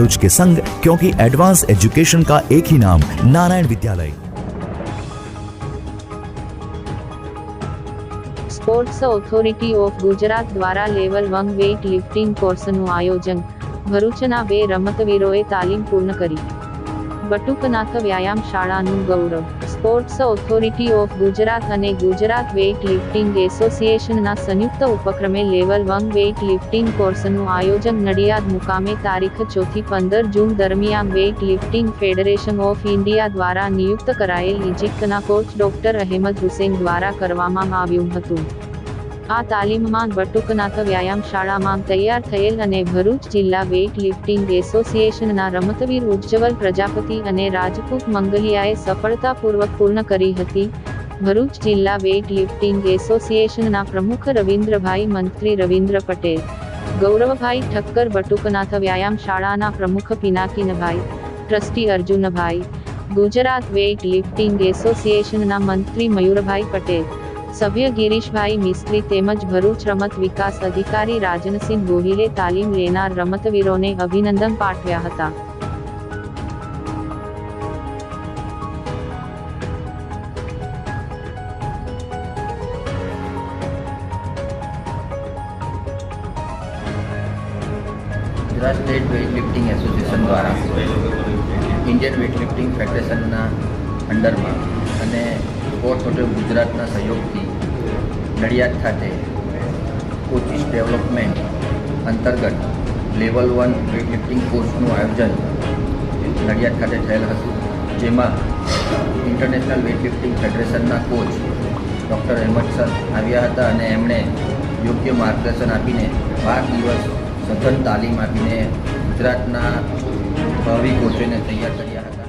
भरूच के संग क्योंकि एडवांस एजुकेशन का एक ही नाम नारायण विद्यालय સ્પોર્ટ્સ ઓથોરિટી ઓફ ગુજરાત દ્વારા લેવલ વન વેઇટ લિફ્ટિંગ કોર્સનું આયોજન ભરૂચના બે રમતવીરોએ તાલીમ પૂર્ણ કરી બટુકનાથ વ્યાયામ શાળાનું ગૌરવ સ્પોર્ટ્સ ઓથોરિટી ઓફ ગુજરાત અને ગુજરાત વેઇટ લિફ્ટિંગ એસોસિએશનના સંયુક્ત ઉપક્રમે લેવલ વન વેઇટ લિફ્ટિંગ કોર્સનું આયોજન નડિયાદ મુકામે તારીખ ચોથી પંદર જૂન દરમિયાન weight lifting federation of India દ્વારા નિયુક્ત કરાયેલ ઇજિપ્તના કોચ ડોક્ટર અહેમદ હુસેન દ્વારા કરવામાં આવ્યું હતું. આ તાલીમમાં બટુકનાથ વ્યાયામ શાળામાં તૈયાર થયેલ અને ભરૂચ જિલ્લા વેઇટ લિફ્ટિંગ એસોસિએશનના રમતવીર ઉજ્જવલ પ્રજાપતિ અને રાજપૂત મંગલિયાએ સફળતાપૂર્વક પૂર્ણ કરી હતી. ભરૂચ જિલ્લા વેઇટ લિફ્ટિંગ એસોસિએશનના પ્રમુખ રવિન્દ્રભાઈ મંત્રી રવિન્દ્ર પટેલ, ગૌરવભાઈ ઠક્કર બટુકનાથ વ્યાયામ શાળાના પ્રમુખ Pinakinbhai, trustee Arjunbhai, Gujarat weight lifting એસોસિએશનના મંત્રી મયુરભાઈ પટેલ સભ્ય ગિરીશભાઈ મિસ્ત્રી તેમજ ભરૂચ રમત વિકાસ અધિકારી રાજનસિંહ ગોહિલે તાલીમ લેનાર રમતવીરોને અભિનંદન પાઠવ્યા હતા. ગુજરાત સ્ટેટ વેઇટલિફ્ટિંગ એસોસિએશન દ્વારા ઇન્ડિયન વેઇટલિફ્ટિંગ ફેડરેશનના અંડરમાં અને સ્પોર્ટ્સ હોટેલ ગુજરાતના સહયોગથી નડિયાદ ખાતે કોચિસ ડેવલપમેન્ટ અંતર્ગત લેવલ વન વેઇટલિફ્ટિંગ કોર્સનું આયોજન નડિયાદ ખાતે થયેલ હતું, જેમાં ઇન્ટરનેશનલ વેઇટલિફ્ટિંગ ફેડરેશનના કોચ ડૉક્ટર અહેમદ સર આવ્યા હતા અને એમણે યોગ્ય માર્ગદર્શન આપીને બાર દિવસ સઘન તાલીમ આપીને ગુજરાતના ભાવિ કોચોને તૈયાર કર્યા હતા.